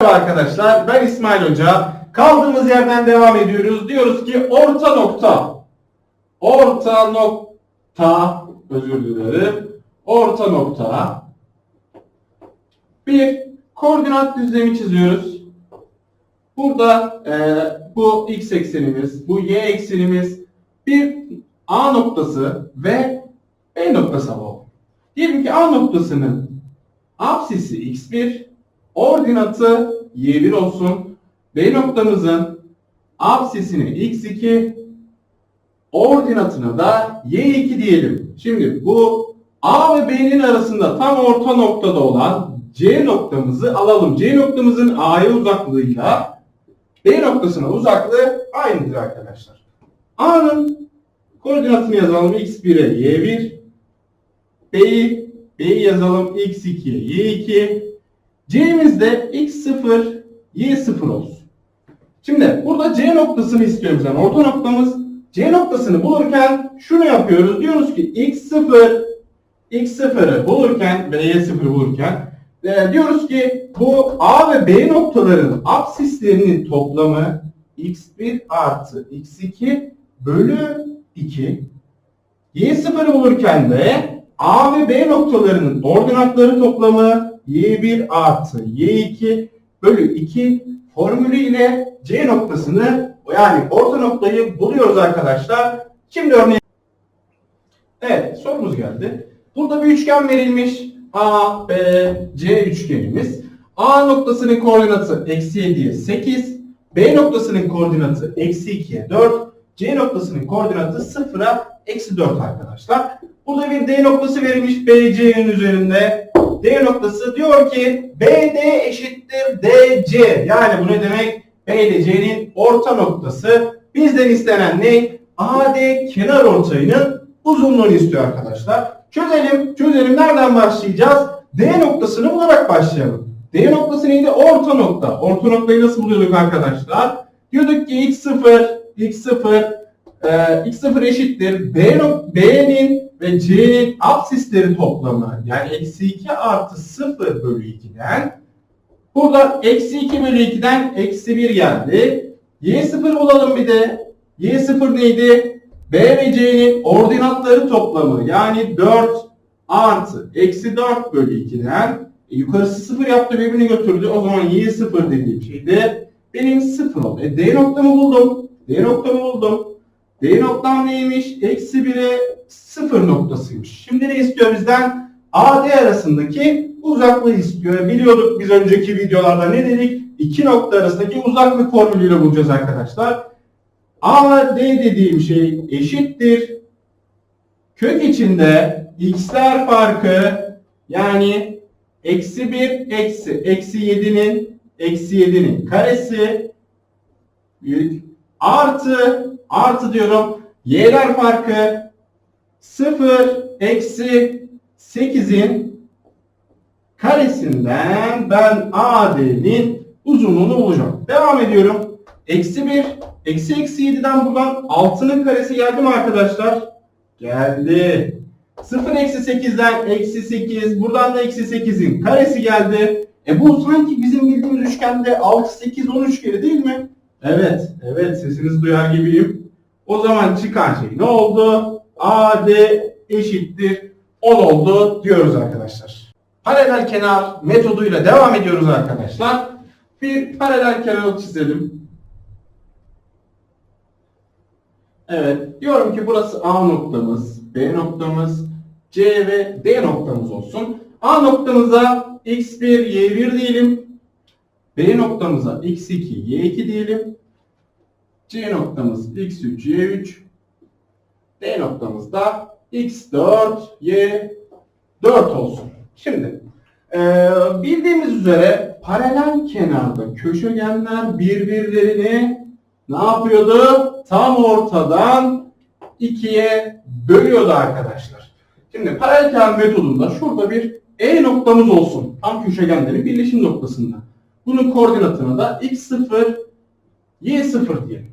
Merhaba arkadaşlar ben İsmail Hoca. Kaldığımız yerden devam ediyoruz. Diyoruz ki orta nokta. Orta nokta özür dilerim. Orta nokta. Bir koordinat düzlemi çiziyoruz. Burada e, bu x eksenimiz, bu y eksenimiz bir A noktası ve B noktası alalım. Diyelim ki A noktasının apsisi x1, ordinatı y1 olsun. B noktamızın apsisini x2, ordinatına da y2 diyelim. Şimdi bu A ve B'nin arasında tam orta noktada olan C noktamızı alalım. C noktamızın A'ya uzaklığıyla B noktasına uzaklığı aynıdır arkadaşlar. A'nın koordinatını yazalım x1'e y1, B'yi B'yi yazalım x2'ye y2, C'miz de x0, y0 olsun. Şimdi burada C noktasını istiyor bizden. Orta noktamız C noktasını bulurken şunu yapıyoruz. Diyoruz ki x0 x0'ı bulurken ve y0'ı bulurken e, diyoruz ki bu A ve B noktaların absislerinin toplamı x1 artı x2 bölü 2 y0'ı bulurken de A ve B noktalarının ordinatları toplamı y1 artı y2 bölü 2 formülü ile C noktasını yani orta noktayı buluyoruz arkadaşlar. Şimdi örneğin Evet sorumuz geldi. Burada bir üçgen verilmiş. A, B, C üçgenimiz. A noktasının koordinatı eksi 7'ye 8. B noktasının koordinatı eksi 2'ye 4. C noktasının koordinatı 0'a eksi 4 arkadaşlar. Burada bir D noktası verilmiş BC'nin üzerinde. D noktası diyor ki BD eşittir DC. Yani bu ne demek? B ile C'nin orta noktası. Bizden istenen ne? AD kenar ortayının uzunluğunu istiyor arkadaşlar. Çözelim. Çözelim. Nereden başlayacağız? D noktasını bularak başlayalım. D noktası neydi? Orta nokta. Orta noktayı nasıl buluyorduk arkadaşlar? Diyorduk ki x0, x0, e, x0 eşittir. B B'nin ve C'nin absisleri toplamı. Yani eksi 2 artı 0 bölü 2'den. Burada eksi 2 bölü 2'den eksi 1 geldi. Y0 bulalım bir de. Y0 neydi? B ve C'nin ordinatları toplamı. Yani 4 artı eksi 4 bölü 2'den. E, yukarısı 0 yaptı birbirini götürdü. O zaman Y0 dediğim şey de benim 0 oldu. E, D noktamı buldum. D noktamı buldum. D noktam neymiş? Eksi 1'e 0 noktasıymış. Şimdi ne istiyor bizden? AD arasındaki uzaklığı istiyor. Biliyorduk biz önceki videolarda ne dedik? İki nokta arasındaki uzaklık formülüyle bulacağız arkadaşlar. A D dediğim şey eşittir. Kök içinde x'ler farkı yani eksi 1 eksi eksi 7'nin eksi 7'nin karesi artı artı diyorum y'ler farkı 0 eksi 8'in karesinden ben AD'nin uzunluğunu bulacağım. Devam ediyorum. Eksi 1 eksi eksi 7'den buradan 6'nın karesi geldi mi arkadaşlar? Geldi. 0 eksi 8'den eksi 8 buradan da eksi 8'in karesi geldi. E bu sanki bizim bildiğimiz üçgende 6, 8, 10 üçgeni değil mi? Evet, evet sesinizi duyar gibiyim. O zaman çıkan şey ne oldu? AD eşittir 10 oldu diyoruz arkadaşlar. Paralel kenar metoduyla devam ediyoruz arkadaşlar. Bir paralel kenar çizelim. Evet, diyorum ki burası A noktamız, B noktamız, C ve D noktamız olsun. A noktamıza x1, y1 diyelim. B noktamıza x2, y2 diyelim. C noktamız x3, y3. D noktamız da x4, y4 olsun. Şimdi eee, bildiğimiz üzere paralel kenarda köşegenler birbirlerini ne yapıyordu? Tam ortadan ikiye bölüyordu arkadaşlar. Şimdi paralel kenar metodunda şurada bir E noktamız olsun. Tam köşegenlerin birleşim noktasında. Bunun koordinatına da x0, y0 diyelim.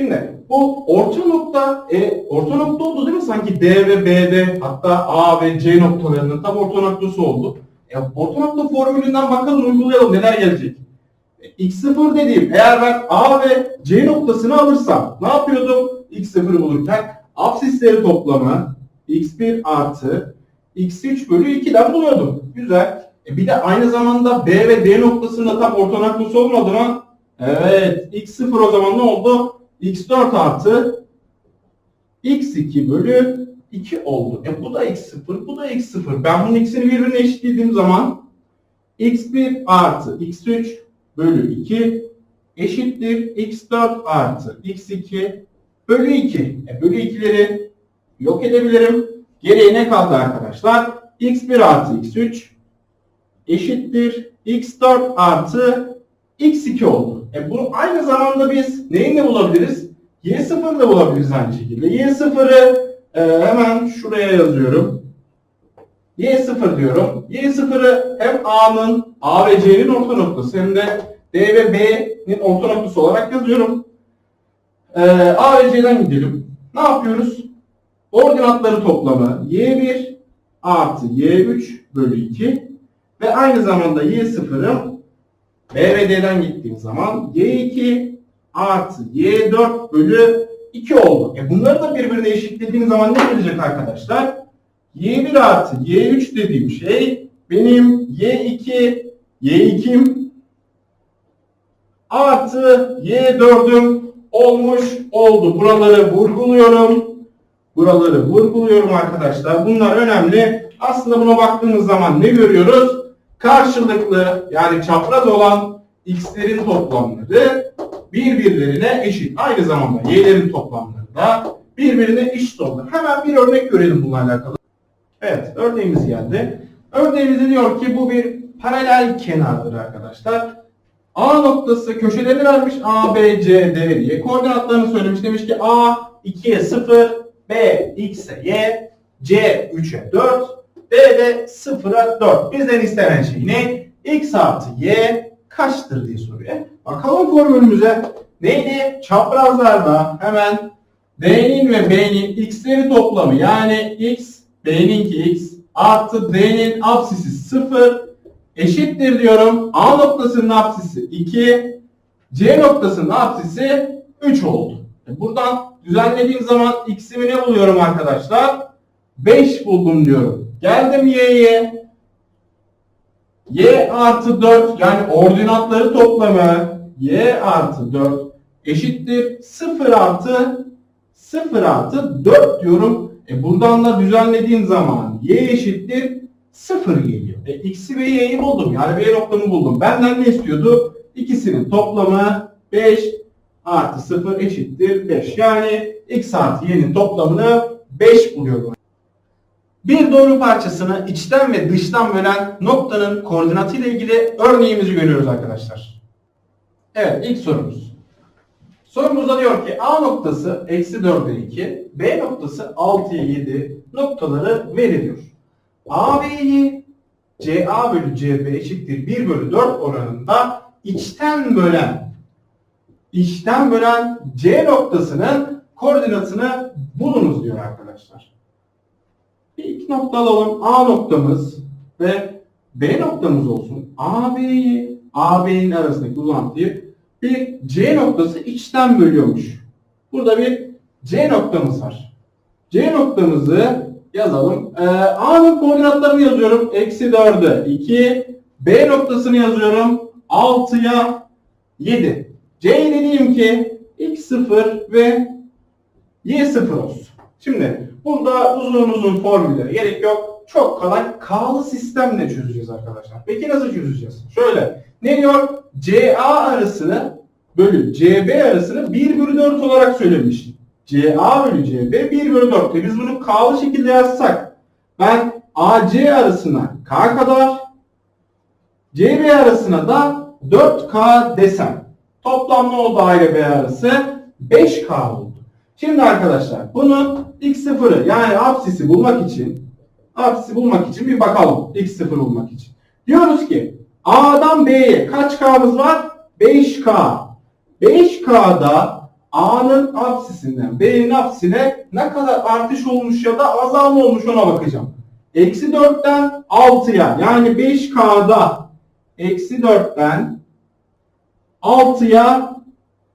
Şimdi bu orta nokta, e, orta nokta oldu değil mi? Sanki D ve B'de hatta A ve C noktalarının tam orta noktası oldu. E, orta nokta formülünden bakalım uygulayalım neler gelecek. E, x0 dediğim eğer ben A ve C noktasını alırsam ne yapıyordum? x0'ı bulurken absisleri toplamı x1 artı x3 bölü 2'den buluyordum. Güzel. E bir de aynı zamanda B ve D noktasında tam ortanaklısı olmadı mı? Evet. x0 o zaman ne oldu? X4 artı x2 bölü 2 oldu. E bu da x0, bu da x0. Ben bunun ikisini birbirine eşitlediğim zaman x1 artı x3 bölü 2 eşittir x4 artı x2 bölü 2. E bölü 2'leri yok edebilirim. Geriye ne kaldı arkadaşlar? x1 artı x3 eşittir x4 artı x2 oldu. E bunu aynı zamanda biz neyinle bulabiliriz? y0 da bulabiliriz aynı şekilde. y0'ı e, hemen şuraya yazıyorum. y0 diyorum. y0'ı hem a'nın a ve c'nin orta noktası hem de d ve b'nin orta noktası olarak yazıyorum. E, a ve c'den gidelim. Ne yapıyoruz? Ordinatları toplamı y1 artı y3 bölü 2 ve aynı zamanda y0'ım B ve D'den gittiğim zaman Y2 artı Y4 bölü 2 oldu. E bunları da birbirine eşitlediğim zaman ne gelecek arkadaşlar? Y1 artı Y3 dediğim şey benim Y2 Y2'm artı Y4'üm olmuş oldu. Buraları vurguluyorum. Buraları vurguluyorum arkadaşlar. Bunlar önemli. Aslında buna baktığımız zaman ne görüyoruz? Karşılıklı yani çapraz olan x'lerin toplamları birbirlerine eşit. Aynı zamanda y'lerin toplamları da birbirine eşit olur. Hemen bir örnek görelim bununla alakalı. Evet örneğimiz geldi. Örneğimizde diyor ki bu bir paralel kenardır arkadaşlar. A noktası köşelerini vermiş A, B, C, D diye. Koordinatlarını söylemiş. Demiş ki A 2'ye 0, B x'e y, C 3'e 4, D de 0'a 4. Bizden istenen şey ne? X artı Y kaçtır diye soruyor. Bakalım formülümüze. Neydi? Çaprazlarda hemen D'nin ve B'nin x'leri toplamı yani x, B'ninki x artı D'nin apsisi 0 eşittir diyorum. A noktasının apsisi 2, C noktasının apsisi 3 oldu. E Buradan düzenlediğim zaman x'imi ne buluyorum arkadaşlar? 5 buldum diyorum. Geldim y'ye. y artı 4 yani ordinatları toplamı y artı 4 eşittir 0 artı 0 artı 4 diyorum. E buradan da düzenlediğim zaman y eşittir 0 geliyor. E x'i ve y'yi buldum. Yani b noktamı buldum. Benden ne istiyordu? İkisinin toplamı 5 artı 0 eşittir 5. Yani x artı y'nin toplamını 5 buluyorum. Bir doğru parçasını içten ve dıştan bölen noktanın koordinatı ile ilgili örneğimizi görüyoruz arkadaşlar. Evet ilk sorumuz. Sorumuzda diyor ki A noktası eksi 4'e 2, B noktası 6'ya 7 noktaları veriliyor. AB'yi CA bölü CB eşittir 1 bölü 4 oranında içten bölen içten bölen C noktasının koordinatını bulunuz diyor arkadaşlar. Bir iki nokta alalım. A noktamız ve B noktamız olsun. AB'yi, AB'nin arasındaki uzantıyı bir C noktası içten bölüyormuş. Burada bir C noktamız var. C noktamızı yazalım. Ee, A'nın koordinatlarını yazıyorum. Eksi 4'e 2. B noktasını yazıyorum. 6'ya 7. C dediğim ki x0 ve y0 olsun. Şimdi burada uzun uzun formüllere gerek yok. Çok kolay K'lı sistemle çözeceğiz arkadaşlar. Peki nasıl çözeceğiz? Şöyle. Ne diyor? CA arasını bölü CB arasını 1 bölü 4 olarak söylemiştim. CA bölü CB 1 bölü 4. E biz bunu K'lı şekilde yazsak ben AC arasına K kadar CB arasına da 4K desem toplam ne oldu A ile B arası? 5K oldu. Şimdi arkadaşlar bunu x0'ı yani apsisi bulmak için apsisi bulmak için bir bakalım x0 bulmak için. Diyoruz ki A'dan B'ye kaç K'mız var? 5K. 5K'da A'nın apsisinden B'nin apsisine ne kadar artış olmuş ya da azalma olmuş ona bakacağım. Eksi 4'ten 6'ya yani 5K'da eksi 4'ten 6'ya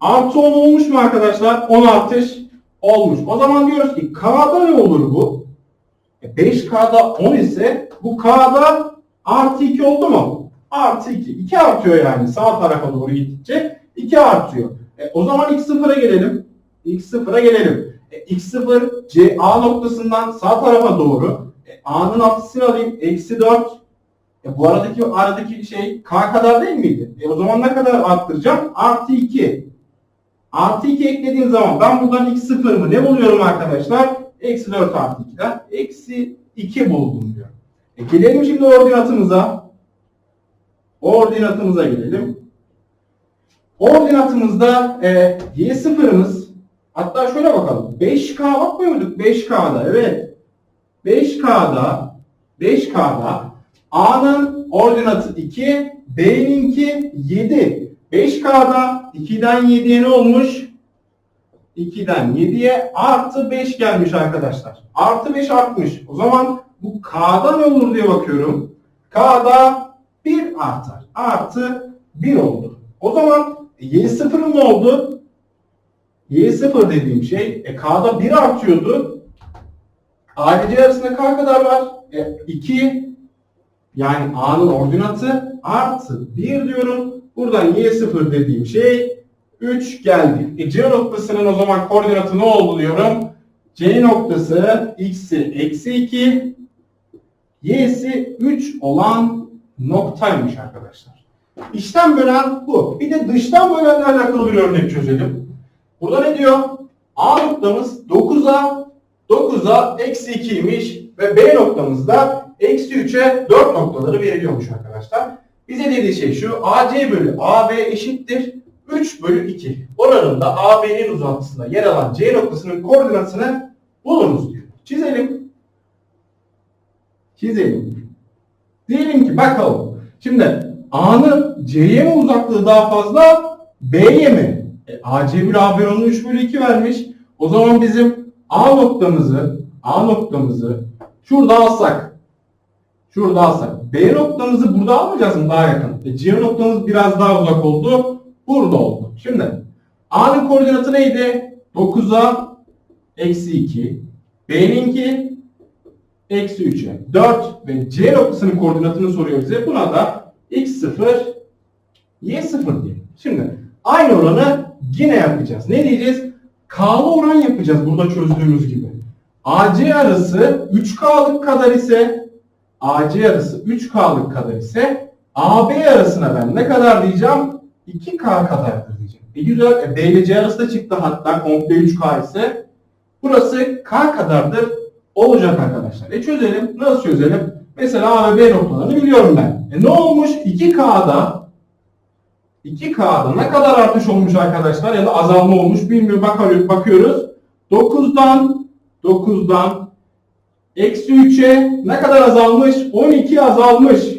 artı 10 olmuş mu arkadaşlar? 10 artış olmuş. O zaman diyoruz ki K'da ne olur bu? E, 5K'da 10 ise bu K'da artı 2 oldu mu? Artı 2. 2 artıyor yani sağ tarafa doğru gittikçe 2 artıyor. E, o zaman x0'a gelelim. x0'a gelelim. E, x0 C A noktasından sağ tarafa doğru. E, A'nın altısını alayım. Eksi 4. E, bu aradaki aradaki şey K kadar değil miydi? E, o zaman ne kadar arttıracağım? Artı 2. Artı 2 eklediğim zaman ben buradan x0 mı ne buluyorum arkadaşlar? Eksi 4 artı 2'den. Eksi 2 buldum diyor. E, gelelim şimdi ordinatımıza. Ordinatımıza gelelim. Ordinatımızda e, y sıfırımız hatta şöyle bakalım. 5K bakmıyor muyduk? 5K'da evet. 5K'da 5K'da A'nın ordinatı 2, B'ninki 7. 5K'da 2'den 7'ye ne olmuş? 2'den 7'ye artı 5 gelmiş arkadaşlar. Artı 5 artmış. O zaman bu K'da ne olur diye bakıyorum. K'da 1 artar. Artı 1 oldu. O zaman Y0 ne oldu? Y0 dediğim şey e, K'da 1 artıyordu. ADC arasında K kadar var. E, 2 yani A'nın ordinatı artı 1 diyorum. Buradan Y0 dediğim şey 3 geldi. E, C noktasının o zaman koordinatı ne oldu diyorum. C noktası x'i eksi 2 y'si 3 olan noktaymış arkadaşlar. İçten bölen bu. Bir de dıştan bölenle alakalı bir örnek çözelim. Burada ne diyor? A noktamız 9'a 9'a eksi 2'ymiş ve B noktamızda eksi 3'e 4 noktaları veriliyormuş arkadaşlar. Bize dediği şey şu AC bölü AB eşittir 3 bölü 2. Oranında AB'nin uzantısında yer alan C noktasının koordinatını bulunuz diyor. Çizelim. Çizelim. Diyelim ki bakalım. Şimdi A'nın C'ye mi uzaklığı daha fazla B'ye mi? E, AC bölü AB onu 3 bölü 2 vermiş. O zaman bizim A noktamızı A noktamızı şurada alsak şurada alsak B noktamızı burada almayacağız mı daha yakın? E, C noktamız biraz daha uzak oldu. Burada oldu. Şimdi A'nın koordinatı neydi? 9'a eksi 2. B'ninki eksi 3'e 4 ve C noktasının koordinatını soruyor bize. Buna da x0 y0 diye. Şimdi aynı oranı yine yapacağız. Ne diyeceğiz? K'lı oran yapacağız burada çözdüğümüz gibi. AC arası 3K'lık kadar ise AC arası 3K'lık kadar ise AB arasına ben ne kadar diyeceğim? 2K kadardır diyeceğim. E güzel. E, B ile C arası da çıktı hatta komple 3K ise burası K kadardır olacak arkadaşlar. E çözelim. Nasıl çözelim? Mesela A ve B noktalarını biliyorum ben. E ne olmuş? 2K'da 2K'da ne kadar artış olmuş arkadaşlar ya da azalma olmuş bilmiyorum bakıyoruz. bakıyoruz. 9'dan 9'dan eksi 3'e ne kadar azalmış? 12 azalmış.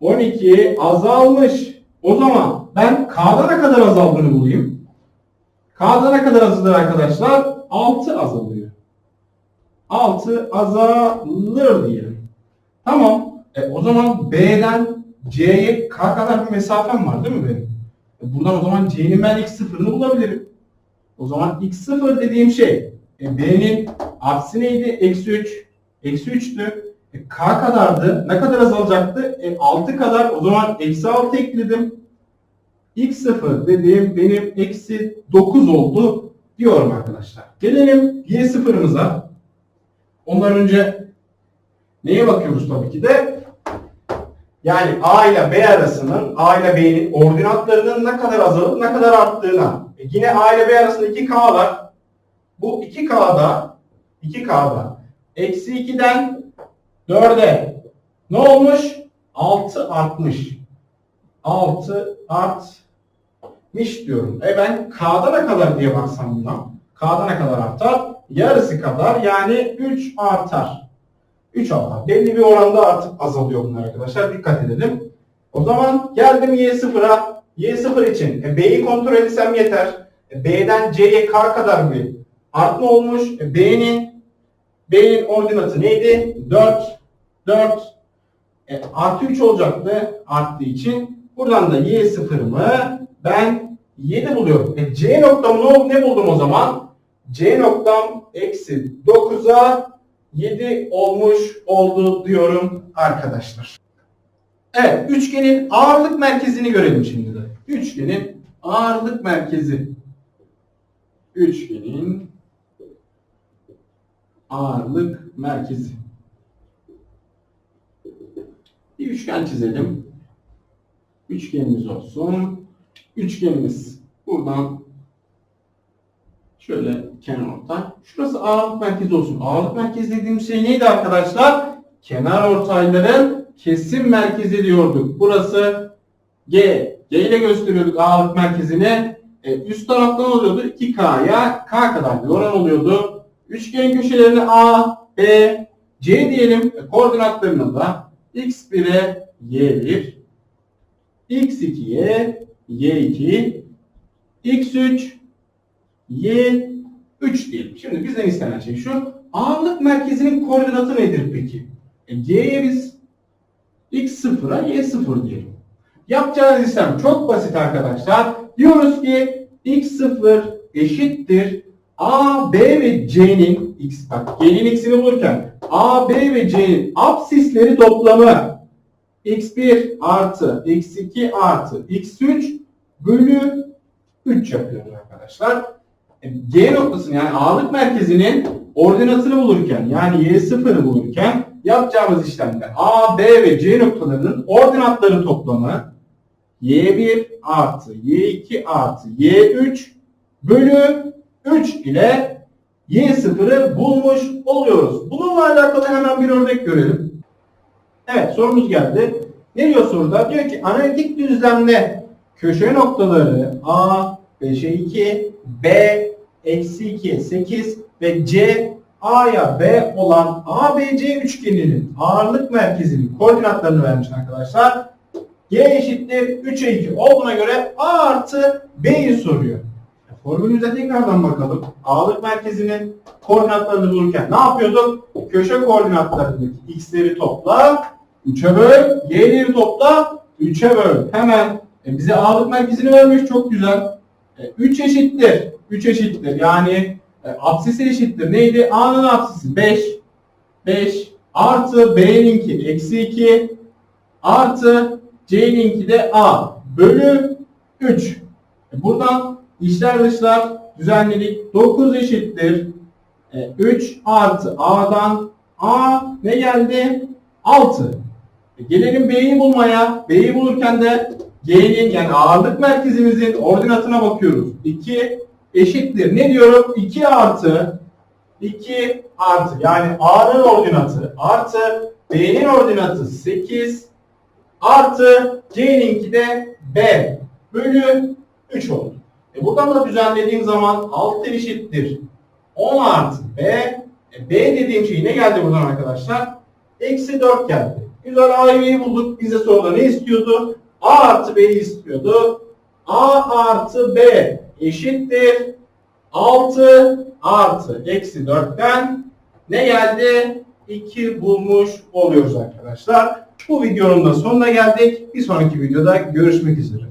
12 azalmış. O zaman ben K'da ne kadar azaldığını bulayım. K'da ne kadar azalır arkadaşlar? 6 azalıyor. 6 azalır diyelim. Tamam. E, o zaman B'den C'ye K kadar bir mesafem var değil mi benim? E, buradan o zaman C'nin ben x0'ını bulabilirim. O zaman x0 dediğim şey e, B'nin aksi neydi? Eksi 3. Eksi 3'tü. E, K kadardı. Ne kadar azalacaktı? E, 6 kadar. O zaman eksi 6 ekledim. x0 dediğim benim eksi 9 oldu diyorum arkadaşlar. Gelelim y sıfırımıza. Ondan önce neye bakıyoruz tabii ki de? Yani A ile B arasının, A ile B'nin ordinatlarının ne kadar azalıp ne kadar arttığına. E yine A ile B arasında 2K var. Bu 2K'da, 2K'da eksi 2'den 4'e ne olmuş? 6 artmış. 6 artmış diyorum. E ben K'da ne kadar diye baksam buna. K'da ne kadar artar? Yarısı kadar yani 3 artar. 3 artar. Belli bir oranda artıp azalıyor bunlar arkadaşlar. Dikkat edelim. O zaman geldim Y0'a. Y0 için e, B'yi kontrol etsem yeter. E, B'den C'ye K kadar bir artma olmuş. E, B'nin B'nin ordinatı neydi? 4. 4. E, artı 3 olacaktı arttığı için. Buradan da y sıfırımı ben 7 buluyorum. E, C noktamı ne, ne buldum o zaman? C noktam eksi 9'a 7 olmuş oldu diyorum arkadaşlar. Evet, üçgenin ağırlık merkezini görelim şimdi de. Üçgenin ağırlık merkezi. Üçgenin ağırlık merkezi. Bir üçgen çizelim. Üçgenimiz olsun. Üçgenimiz buradan şöyle kenar ortay. Şurası ağırlık merkezi olsun. Ağırlık merkezi dediğimiz şey neydi arkadaşlar? Kenar ortayların kesim merkezi diyorduk. Burası G. G ile gösteriyorduk ağırlık merkezini. E, üst taraftan oluyordu 2K'ya K kadar bir oran oluyordu. Üçgen köşelerine A, B, C diyelim. E, koordinatlarını da x1'e y1, x2'ye y2, x3, y3 diyelim. Şimdi bizden istenen şey şu. Ağırlık merkezinin koordinatı nedir peki? E, G'ye biz x0'a y0 diyelim. Yapacağınız işlem çok basit arkadaşlar. Diyoruz ki x0 eşittir a, b ve c'nin x bak g'nin x'ini bulurken a, b ve c'nin absisleri toplamı x1 artı x2 artı x3 bölü 3 yapıyoruz arkadaşlar. E, G noktasını yani ağırlık merkezinin ordinatını bulurken yani y0'ı bulurken yapacağımız işlemde A, B ve C noktalarının ordinatları toplamı y1 artı y2 artı y3 bölü 3 ile y0'ı bulmuş oluyoruz. Bununla alakalı hemen bir örnek görelim. Evet sorumuz geldi. Ne diyor soruda? Diyor ki analitik düzlemde köşe noktaları A 5'e 2, B eksi 2'ye 8 ve C A'ya B olan ABC üçgeninin ağırlık merkezinin koordinatlarını vermiş arkadaşlar. G eşittir 3'e 2 olduğuna göre A artı B'yi soruyor. Formülümüze tekrardan bakalım. Ağırlık merkezinin koordinatlarını bulurken ne yapıyorduk? Köşe koordinatlarındaki x'leri topla, 3'e böl, y'leri topla, 3'e böl. Hemen e, bize ağırlık merkezini vermiş çok güzel. E, 3 eşittir. 3 eşittir. Yani e, apsisi eşittir. Neydi? A'nın apsisi 5. 5 artı B'ninki eksi 2 artı C'ninki de A bölü 3. E, buradan içler dışlar düzenledik. 9 eşittir. E, 3 artı A'dan A ne geldi? 6. E, gelelim B'yi bulmaya. B'yi bulurken de G'nin yani ağırlık merkezimizin ordinatına bakıyoruz. 2 eşittir. Ne diyorum? 2 artı 2 artı yani A'nın ordinatı artı B'nin ordinatı 8 artı C'ninki de B bölü 3 oldu. E buradan da düzenlediğim zaman 6 eşittir. 10 artı B. E B dediğim şey ne geldi buradan arkadaşlar? Eksi 4 geldi. Güzel B'yi bulduk. Bize soruda ne istiyordu? A artı B'yi istiyordu. A artı B eşittir. 6 artı eksi 4'ten ne geldi? 2 bulmuş oluyoruz arkadaşlar. Bu videonun da sonuna geldik. Bir sonraki videoda görüşmek üzere.